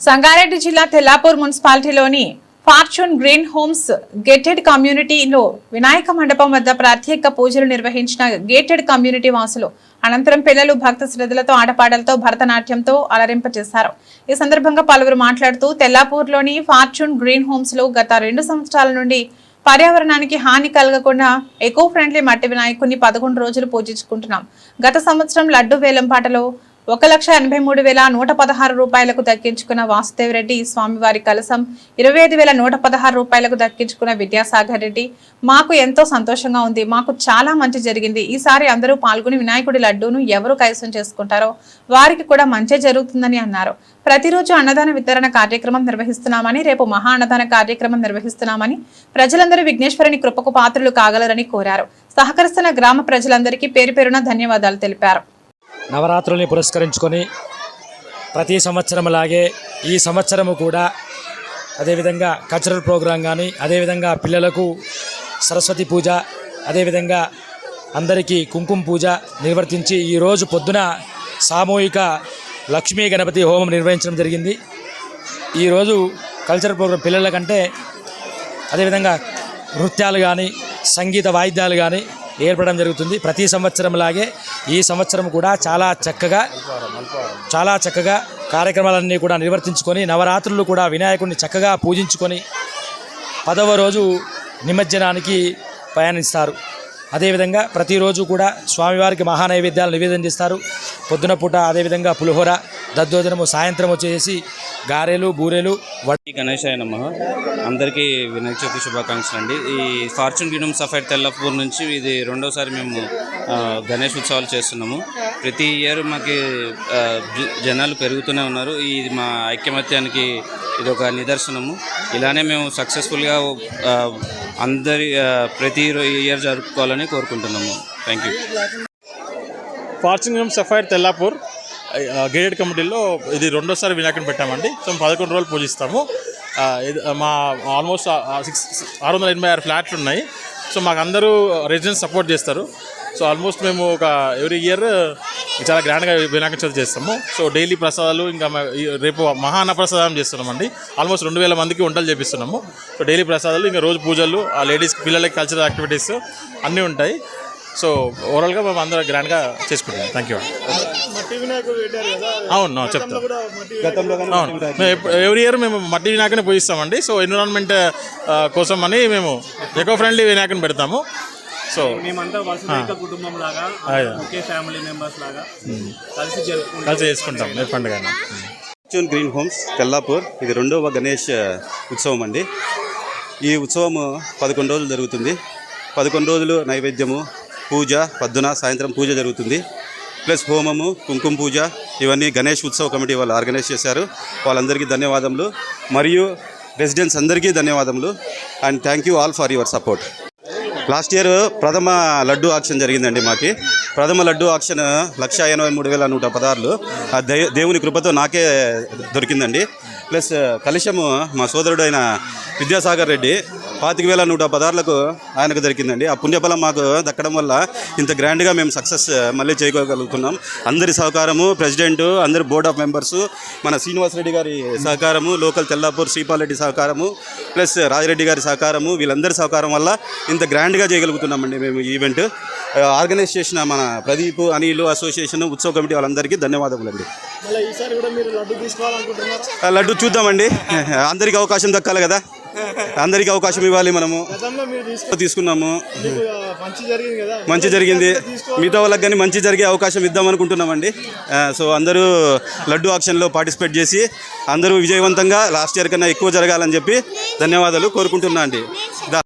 సంగారెడ్డి జిల్లా తెల్లాపూర్ మున్సిపాలిటీలోని fortune green homes gated కమ్యూనిటీలో వినాయక మండపం వద్ద ప్రత్యేక పూజలు నిర్వహించిన గేటెడ్ కమ్యూనిటీ వాసులు అనంతరం పిల్లలు భక్త శ్రద్ధలతో ఆటపాటలతో భరతనాట్యంతో అలరింపజేశారు. ఈ సందర్భంగా పలువురు మాట్లాడుతూ తెల్లాపూర్లోని ఫార్చ్యూన్ గ్రీన్ హోమ్స్లో గత రెండు సంవత్సరాల నుండి పర్యావరణానికి హాని కలగకుండా ఎకో ఫ్రెండ్లీ మట్టి వినాయకుని పదకొండు రోజులు పూజించుకుంటున్నాం. గత సంవత్సరం లడ్డు వేలంపాటలో ఒక లక్ష ఎనభై మూడు వేల నూట పదహారు రూపాయలకు దక్కించుకున్న వాసుదేవ్ రెడ్డి స్వామివారి కలసం ఇరవై ఐదు వేల నూట పదహారు రూపాయలకు దక్కించుకున్న విద్యాసాగర్ రెడ్డి మాకు ఎంతో సంతోషంగా ఉంది. మాకు చాలా మంచి జరిగింది. ఈసారి అందరూ పాల్గొని వినాయకుడి లడ్డూను ఎవరు కైసం చేసుకుంటారో వారికి కూడా మంచి జరుగుతుందని అన్నారు. ప్రతిరోజు అన్నదాన వితరణ కార్యక్రమం నిర్వహిస్తున్నామని రేపు మహా అన్నదాన కార్యక్రమం నిర్వహిస్తున్నామని ప్రజలందరూ విఘ్నేశ్వరుని కృపకు పాత్రలు కాగలరని కోరారు. సహకరిస్తున్న గ్రామ ప్రజలందరికీ పేరు పేరున ధన్యవాదాలు తెలిపారు. నవరాత్రుల్ని పురస్కరించుకొని ప్రతి సంవత్సరంలాగే ఈ సంవత్సరము కూడా అదేవిధంగా కల్చరల్ ప్రోగ్రాం కానీ అదేవిధంగా పిల్లలకు సరస్వతి పూజ అదేవిధంగా అందరికీ కుంకుమ పూజ నిర్వర్తించి ఈరోజు పొద్దున సామూహిక లక్ష్మీ గణపతి హోమం నిర్వహించడం జరిగింది. ఈరోజు కల్చరల్ ప్రోగ్రాం పిల్లల కంటే అదేవిధంగా నృత్యాలు కానీ సంగీత వాయిద్యాలు కానీ ఏర్పడడం జరుగుతుంది. ప్రతి సంవత్సరం లాగే ఈ సంవత్సరం కూడా చాలా చక్కగా చాలా చక్కగా కార్యక్రమాలన్నీ కూడా నిర్వర్తించుకొని నవరాత్రులు కూడా వినాయకుడిని చక్కగా పూజించుకొని పదవ రోజు నిమజ్జనానికి ప్రయాణిస్తారు. అదేవిధంగా ప్రతిరోజు కూడా స్వామివారికి మహానైవేద్యాలు నివేదన చేస్తారు. పొద్దున పూట అదేవిధంగా పులిహోర దద్దోజనము సాయంత్రం వచ్చేసి గారెలు బూరెలు వడ్డీ గణేశాయ నమ. అందరికీ వినాయక చవితి శుభాకాంక్షలు అండి. ఈ ఫార్చ్యూన్ కింగ్డమ్ సఫైడ్ తెల్లపూర్ నుంచి ఇది రెండోసారి మేము గణేష్ ఉత్సవాలు చేస్తున్నాము. ప్రతి ఇయర్ మాకు జనాలు పెరుగుతూనే ఉన్నారు. ఇది మా ఐక్యమత్యానికి ఇది ఒక నిదర్శనము. ఇలానే మేము సక్సెస్ఫుల్గా అందరి ప్రతి ఇయర్ జరుపుకోవాలని కోరుకుంటున్నాము. Thank you Fortune Sapphire Tellapur gated కమిటీలో ఇది రెండోసారి వినాయకుని పెట్టామండి. సో పదకొండు రోజులు పూజిస్తాము. ఇది మా ఆల్మోస్ట్ సిక్స్ ఆరు వందల ఎనభై ఆరు ఫ్లాట్లు ఉన్నాయి. సో మాకు అందరూ రెసిడెంట్స్ సపోర్ట్ చేస్తారు. సో ఆల్మోస్ట్ మేము ఒక ఎవ్రీ ఇయర్ చాలా గ్రాండ్గా వినాయక చవితి చేస్తాము. సో డైలీ ప్రసాదాలు ఇంకా రేపు మహాన్న ప్రసాదం చేస్తున్నామండి. ఆల్మోస్ట్ రెండు వేల మందికి వంటలు చేపిస్తున్నాము. సో డైలీ ప్రసాదాలు ఇంకా రోజు పూజలు ఆ లేడీస్ పిల్లలకి కల్చరల్ యాక్టివిటీస్ అన్నీ ఉంటాయి. సో ఓవరాల్గా మేము అందరం గ్రాండ్గా చేసుకుంటాం. థ్యాంక్ యూ అవును అవును, చెప్తాను. అవును. ఎవ్రీ ఇయర్ మేము మట్టి వినాయకుని పూజిస్తామండి. సో ఎన్విరాన్మెంట్ కోసం అని మేము ఎకో ఫ్రెండ్లీ వినాయకుని పెడతాము. సో మేమంతా వసుదైక కుటుంబం లాగా అదే. ఒకే ఫ్యామిలీ మెంబర్స్ లాగా కలిసి జరుపుకుంటాం. కలిసి చేసుకుంటాం ఏ పండుగ ఫార్చ్యూన్ గ్రీన్ హోమ్స్ తెల్లాపూర్ ఇది రెండవ గణేష్ ఉత్సవం అండి. ఈ ఉత్సవం పదకొండు రోజులు జరుగుతుంది. పదకొండు రోజులు నైవేద్యము పూజ పొద్దున సాయంత్రం పూజ జరుగుతుంది. ప్లస్ హోమము కుంకుమ పూజ ఇవన్నీ గణేష్ ఉత్సవ కమిటీ వాళ్ళు ఆర్గనైజ్ చేశారు. వాళ్ళందరికీ ధన్యవాదములు. మరియు రెసిడెంట్స్ అందరికీ ధన్యవాదములు. And thank you all for your support last year ప్రథమ లడ్డు ఆక్షన్ జరిగిందండి మాకి. ప్రథమ లడ్డు ఆక్షన్ లక్ష ఎనభై మూడు వేల నూట పదహారులు. ఆ దే దేవుని కృపతో నాకే దొరికిందండి. ప్లస్ కలిశము మా సోదరుడైన విద్యాసాగర్ రెడ్డి పాతిక వేల నూట పదహారులకు ఆయనకు దొరికిందండి. ఆ పుణ్యఫలం మాకు దక్కడం వల్ల ఇంత గ్రాండ్గా మేము సక్సెస్ మళ్ళీ చేయగలుగుతున్నాం అందరి సహకారము ప్రెసిడెంట్ అందరి బోర్డ్ ఆఫ్ మెంబర్స్ మన శ్రీనివాస్ రెడ్డి గారి సహకారము లోకల్ తెల్లాపూర్ శ్రీపాల్ రెడ్డి సహకారము ప్లస్ రాజిరెడ్డి గారి సహకారము వీళ్ళందరి సహకారం వల్ల ఇంత గ్రాండ్గా చేయగలుగుతున్నామండి మేము ఈవెంట్ ఆర్గనైజ్ చేసిన మన ప్రదీప్ అనిల్ అసోసియేషన్ ఉత్సవ కమిటీ వాళ్ళందరికీ ధన్యవాదములండి. ఆ, లడ్డు చూద్దామండి. అందరికీ అవకాశం దక్కాలి కదా? అందరికీ అవకాశం ఇవ్వాలి మనము. తీసుకున్నాము. మంచి జరిగింది మిగతా వాళ్ళకి కానీ మంచి జరిగే అవకాశం ఇద్దాం అనుకుంటున్నామండి. సో అందరూ లడ్డు ఆక్షన్లో పార్టిసిపేట్ చేసి అందరూ విజయవంతంగా లాస్ట్ ఇయర్ కన్నా ఎక్కువ జరగాలని చెప్పి ధన్యవాదాలు కోరుకుంటున్నా అండి.